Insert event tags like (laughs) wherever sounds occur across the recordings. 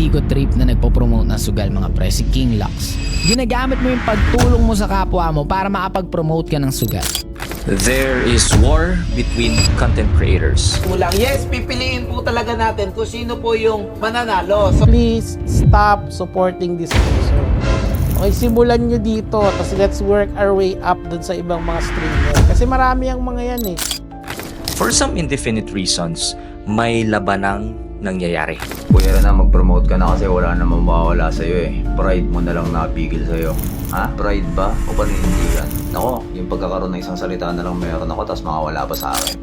ego trip na nagpo-promote ng sugal mga pre, si King Lux. Ginagamit mo yung pagtulong mo sa kapwa mo para makapag-promote ka ng sugal. There is war between content creators. Kulang. Yes, pipiliin po talaga natin kung sino po yung mananalo. So, please stop supporting this person. Okay, simulan nyo dito, tapos let's work our way up dun sa ibang mga streamer. Kasi marami ang mga yan eh. For some indefinite reasons, may labanang nangyayari. Kuya na mag-promote ka na kasi wala namang mawawala sa'yo eh. Pride mo na lang napigil sa'yo. Ha? Pride ba? O paninindigan? Nako, yung pagkakaroon ng isang salita na lang meron ako tapos makawala pa sa akin.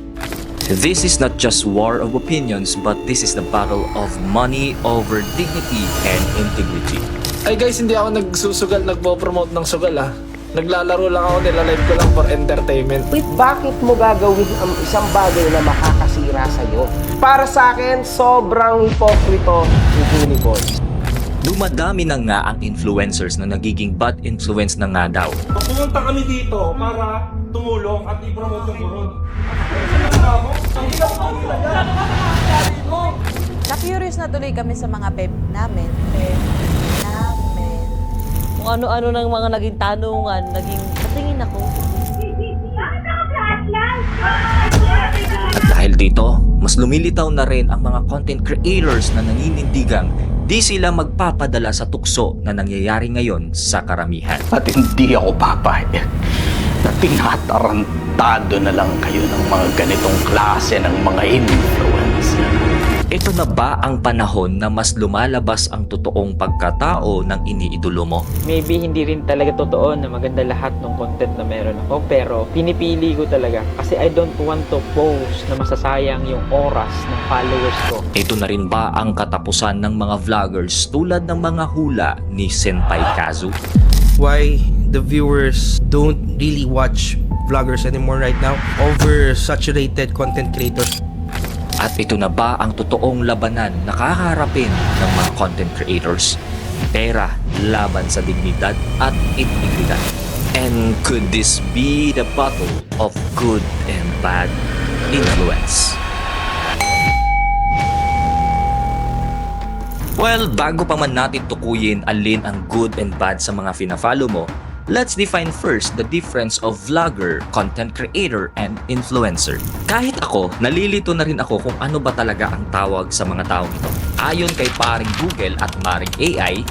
This is not just war of opinions, but this is the battle of money over dignity and integrity. Ay guys, hindi ako nagsusugal, nagpo-promote ng sugal ah. Naglalaro lang ako, nilalive ko lang for entertainment. Wait, bakit mo gagawin ang isang bagay na makakasira sa'yo? Para sa akin, sobrang hipokrito ni Tony Boy. Dumadami na nga ang influencers na nagiging bad influence na nga daw. Pumunta kami dito para tumulong at i-promote yung burod. Na-curious na tuloy kami sa mga pep namin. Namin. Kung ano-ano ng mga naging tanungan, naging patingin ako. At dahil dito, mas lumilitaw na rin ang mga content creators na naninindigang di sila magpapadala sa tukso na nangyayari ngayon sa karamihan. At hindi ako papayag na tinatarantado na lang kayo ng mga ganitong klase ng mga influencer. Ito na ba ang panahon na mas lumalabas ang totoong pagkatao ng iniidolo mo? maybe hindi rin talaga totoo na maganda lahat ng content na meron ako pero pinipili ko talaga kasi I don't want to post na masasayang yung oras ng followers ko. Ito na rin ba ang katapusan ng mga vloggers tulad ng mga hula ni Senpai Kazu? why the viewers don't really watch vloggers anymore right now over saturated content creators. At ito na ba ang totoong labanan na kakaharapin ng mga content creators? Pera laban sa dignidad at integridad. And could this be the battle of good and bad influence? Well, bago pa man natin tukuyin alin ang good and bad sa mga fina-follow mo, let's define first the difference of vlogger, content creator, and influencer. Kahit ako, nalilito na rin ako kung ano ba talaga ang tawag sa mga taong ito. Ayon kay paring Google at maring AI,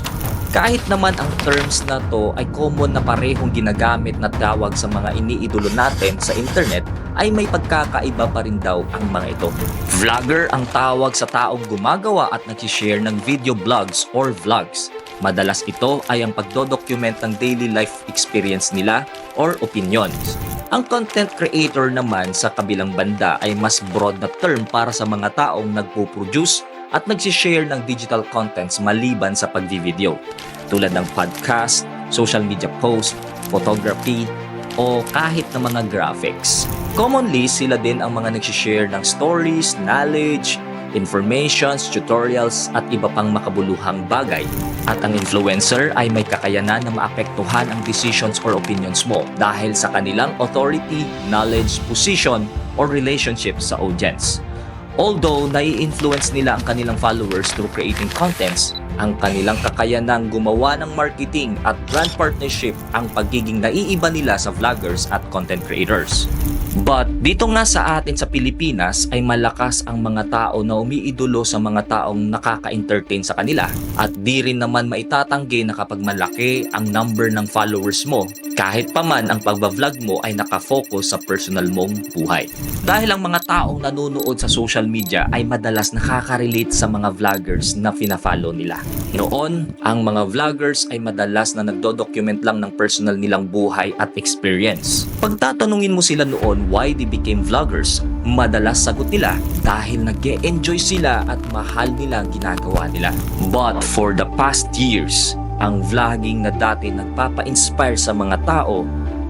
kahit naman ang terms na to ay common na parehong ginagamit na tawag sa mga iniidolo natin sa internet, ay may pagkakaiba pa rin daw ang mga ito. Vlogger ang tawag sa taong gumagawa at nag-share ng video blogs or vlogs. Madalas ito ay ang pagdodocument ng daily life experience nila or opinions. Ang content creator naman sa kabilang banda ay mas broad na term para sa mga taong nagpo-produce at nagsishare ng digital contents maliban sa pagdi-video tulad ng podcast, social media post, photography, o kahit na mga graphics. Commonly, sila din ang mga nagsishare ng stories, knowledge, informations, tutorials at iba pang makabuluhang bagay. At ang influencer ay may kakayanan na maapektuhan ang decisions or opinions mo dahil sa kanilang authority, knowledge, position, or relationship sa audience. Although nai-influence nila ang kanilang followers through creating contents, ang kanilang kakayanang gumawa ng marketing at brand partnership ang pagiging naiiba nila sa vloggers at content creators. But dito nga sa atin sa Pilipinas ay malakas ang mga tao na umiidolo sa mga taong nakaka-entertain sa kanila at di rin naman maitatanggi na kapag malaki ang number ng followers mo kahit pa man ang pagbablog mo ay nakafocus sa personal mong buhay. Dahil ang mga taong nanonood sa social media ay madalas nakaka-relate sa mga vloggers na fina-follow nila. Noon, ang mga vloggers ay madalas na nagdo-document lang ng personal nilang buhay at experience. Pagtatanungin mo sila noon why they became vloggers, madalas sagot nila dahil nag enjoy sila at mahal nila ang ginagawa nila. But for the past years, ang vlogging na dati nagpapa-inspire sa mga tao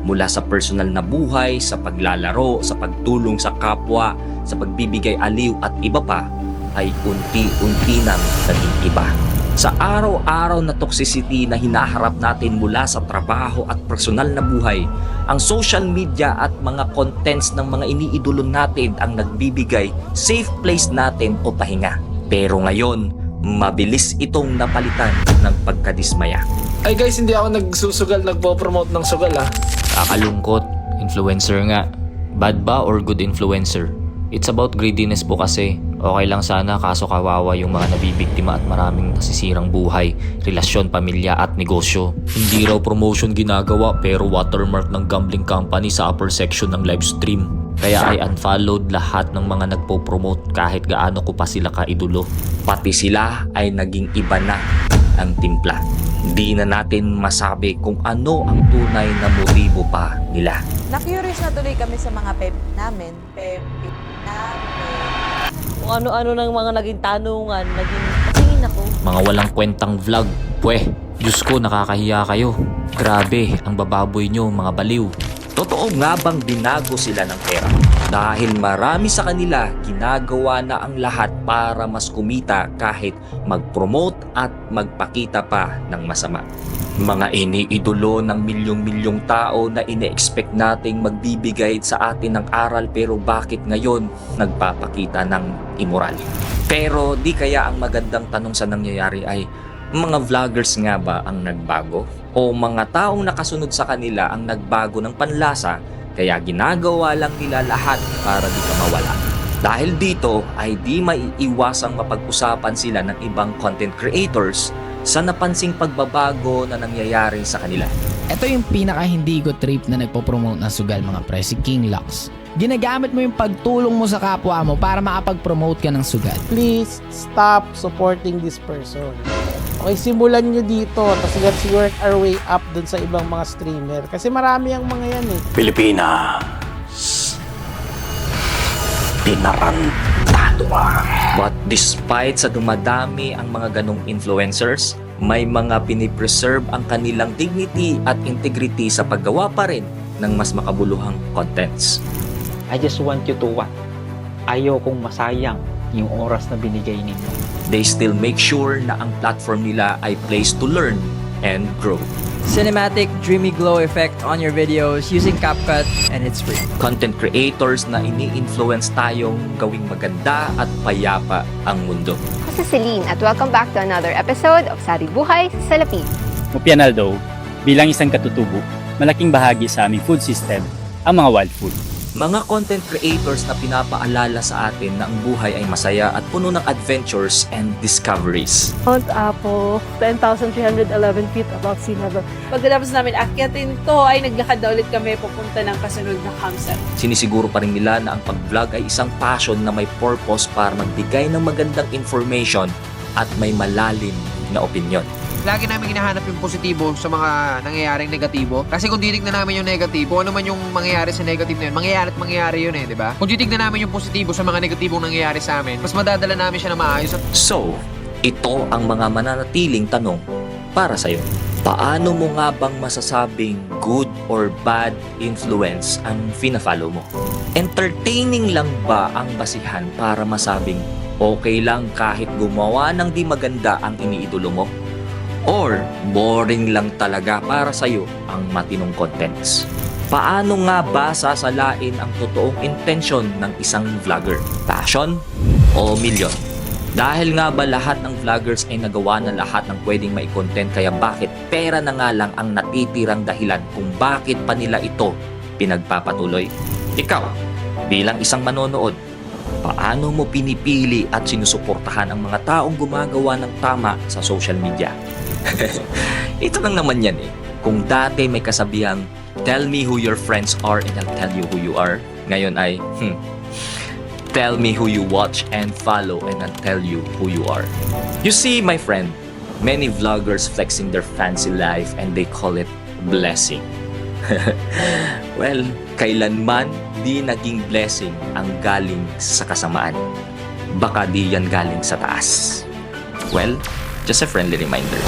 mula sa personal na buhay, sa paglalaro, sa pagtulong sa kapwa, sa pagbibigay aliw at iba pa, ay unti-unti nang naging iba. Sa araw-araw na toxicity na hinaharap natin mula sa trabaho at personal na buhay, ang social media at mga contents ng mga iniidolo natin ang nagbibigay safe place natin o pahinga. Pero ngayon, mabilis itong napalitan ng pagkadismaya. Ay guys, hindi ako nagsusugal, nagpo-promote ng sugal ah. Kakalungkot, influencer nga. Bad ba or good influencer? It's about greediness po kasi. Okay lang sana kaso kawawa yung mga nabibiktima at maraming nasisirang buhay, relasyon, pamilya at negosyo. Hindi raw promotion ginagawa pero watermark ng gambling company sa upper section ng live stream. Kaya ay unfollowed lahat ng mga nagpo-promote kahit gaano ko pa sila kaidulo. Pati sila ay naging iba na ang timpla. Di na natin masabi kung ano ang tunay na motibo pa nila. Na-curious na tuloy kami sa mga pep namin. Pep namin. Kung ano-ano ng mga naging tanungan, naging tingin ako. Mga walang kwentang vlog. Pweh, Diyos ko nakakahiya kayo. Grabe, ang bababoy nyo mga baliw. Totoo nga bang binago sila ng pera? Dahil marami sa kanila ginagawa na ang lahat para mas kumita kahit mag-promote at magpakita pa ng masama. Mga iniidolo ng milyong-milyong tao na ine-expect nating magbibigay sa atin ng aral pero bakit ngayon nagpapakita ng immoral? Pero di kaya ang magandang tanong sa nangyayari ay mga vloggers nga ba ang nagbago? O mga taong nakasunod sa kanila ang nagbago ng panlasa kaya ginagawa lang nila lahat para di ka mawala? Dahil dito ay di maiiwasang mapag-usapan sila ng ibang content creators sa napansing pagbabago na nangyayari sa kanila. Ito yung pinaka hindi ko trip na nagpo-promote ng sugal mga pre, si King Lux. Ginagamit mo yung pagtulong mo sa kapwa mo para makapag-promote ka ng sugal. Please stop supporting this person. Okay, simulan nyo dito. Tapos let's work our way up dun sa ibang mga streamer. Kasi marami ang mga yan eh. Pilipinas. Tinarantado ka. But despite sa dumadami ang mga ganong influencers, may mga pinipreserve ang kanilang dignity at integrity sa paggawa pa rin ng mas makabuluhang contents. I just want you to what? Ayaw kong masayang yung oras na binigay ninyo. They still make sure na ang platform nila ay place to learn and grow. Cinematic dreamy glow effect on your videos using CapCut and it's free. Content creators na ini-influence tayong gawing maganda at payapa ang mundo. Ako si Celine at welcome back to another episode of Sari Buhay sa Salapi. Mupianaldo, bilang isang katutubo, malaking bahagi sa aming food system ang mga wild food. Mga content creators na pinapaalala sa atin na ang buhay ay masaya at puno ng adventures and discoveries. Mount Apo, 10,311 feet above sea level. Pagkatapos namin akyatin to, ay naglakad na ulit kami papunta ng kasunod na campsite. Sinisiguro pa rin nila na ang pag-vlog ay isang passion na may purpose para magbigay ng magandang information at may malalim na opinion. Lagi namin hinahanap yung positibo sa mga nangyayaring negatibo. Kasi kung titignan namin yung negatibo, ano man yung mangyayari sa negative na yun, mangyayari at mangyayari yun eh, di ba? Kung titignan namin yung positibo sa mga negatibong nangyayari sa amin, mas madadala namin siya na maayos at So, ito ang mga mananatiling tanong para sa'yo. Paano mo nga bang masasabing good or bad influence ang fina-follow mo? Entertaining lang ba ang basihan para masabing okay lang kahit gumawa ng di maganda ang iniidolo mo? Or boring lang talaga para sa'yo ang matinong contents? Paano nga ba sasalain ang totoong intensyon ng isang vlogger? Passion o milyon? Dahil nga ba lahat ng vloggers ay nagawa na lahat ng pwedeng mai-content kaya bakit pera na nga lang ang natitirang dahilan kung bakit pa nila ito pinagpapatuloy? Ikaw, bilang isang manonood, paano mo pinipili at sinusuportahan ang mga taong gumagawa ng tama sa social media? Ito lang naman yan eh. Kung dati may kasabihang, tell me who your friends are and I'll tell you who you are. Ngayon ay, hmm, Tell me who you watch and follow and I'll tell you who you are. You see, my friend, many vloggers flexing their fancy life and they call it blessing. (laughs) well, kailanman di naging blessing ang galing sa kasamaan. Baka di yan galing sa taas. Well, just a friendly reminder.